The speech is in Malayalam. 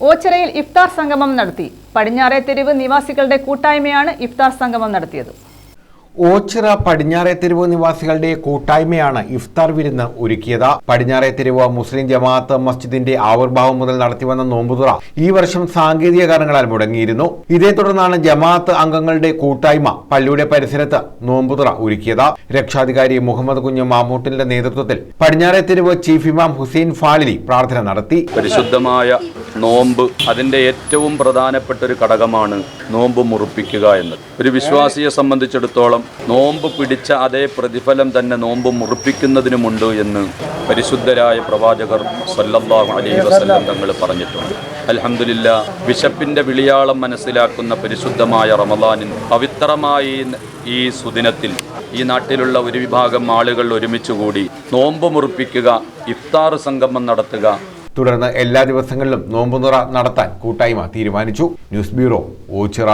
ഓച്ചിറയിൽ ഇഫ്താർ സംഗമം നടത്തി. പടിഞ്ഞാറേ തെരുവ് നിവാസികളുടെ കൂട്ടായ്മയാണ് ഇഫ്താർ സംഗമം നടത്തിയത്. ഓച്ചിറ പടിഞ്ഞാറേ തെരുവ് നിവാസികളുടെ കൂട്ടായ്മയാണ് ഇഫ്താർ വിരുന്ന് ഒരുക്കിയത്. പടിഞ്ഞാറേ തെരുവ് മുസ്ലിം ജമാഅത്ത് മസ്ജിദിന്റെ ആവിർഭാവം മുതൽ നടത്തിവന്ന നോമ്പുതുറ ഈ വർഷം സാങ്കേതിക കാരണങ്ങളാൽ മുടങ്ങിയിരുന്നു. ഇതേ തുടർന്നാണ് ജമാഅത്ത് അംഗങ്ങളുടെ കൂട്ടായ്മ പള്ളിയുടെ പരിസരത്ത് നോമ്പുതുറ ഒരുക്കിയത്. രക്ഷാധികാരി മുഹമ്മദ് കുഞ്ഞു മാമൂട്ടിന്റെ നേതൃത്വത്തിൽ പടിഞ്ഞാറേ തെരുവ് ചീഫ് ഇമാം ഹുസൈൻ ഫാലിലി പ്രാർത്ഥന നടത്തി. പരിശുദ്ധമായ നോമ്പ് അതിന്റെ ഏറ്റവും പ്രധാനപ്പെട്ട ഒരു ഘടകമാണ് നോമ്പ് മുറിപ്പിക്കുക എന്നത്. ഒരു വിശ്വാസിയെ സംബന്ധിച്ചിടത്തോളം നോമ്പ് പിടിച്ച അതേ പ്രതിഫലം തന്നെ നോമ്പ് മുറിപ്പിക്കുന്നതിനുമുണ്ട് എന്ന് പരിശുദ്ധരായ പ്രവാചകർ സല്ലല്ലാഹു അലൈഹി വസല്ലം തങ്ങൾ പറഞ്ഞിട്ടുണ്ട്. അലഹമില്ല വിശപ്പിന്റെ വിളിയാളം മനസ്സിലാക്കുന്ന പരിശുദ്ധമായ റമദാനിൻ പവിത്രമായി ഈ- സുദിനത്തിൽ ഈ നാട്ടിലുള്ള ഒരു വിഭാഗം ആളുകൾ ഒരുമിച്ചുകൂടി നോമ്പ് മുറിപ്പിക്കുക ഇഫ്താർ സംഗമം നടത്തുക തുടർന്ന് എല്ലാ ദിവസങ്ങളിലും നോമ്പുതുറ നടത്താൻ കൂട്ടായ്മ തീരുമാനിച്ചു. News bureau Ochira.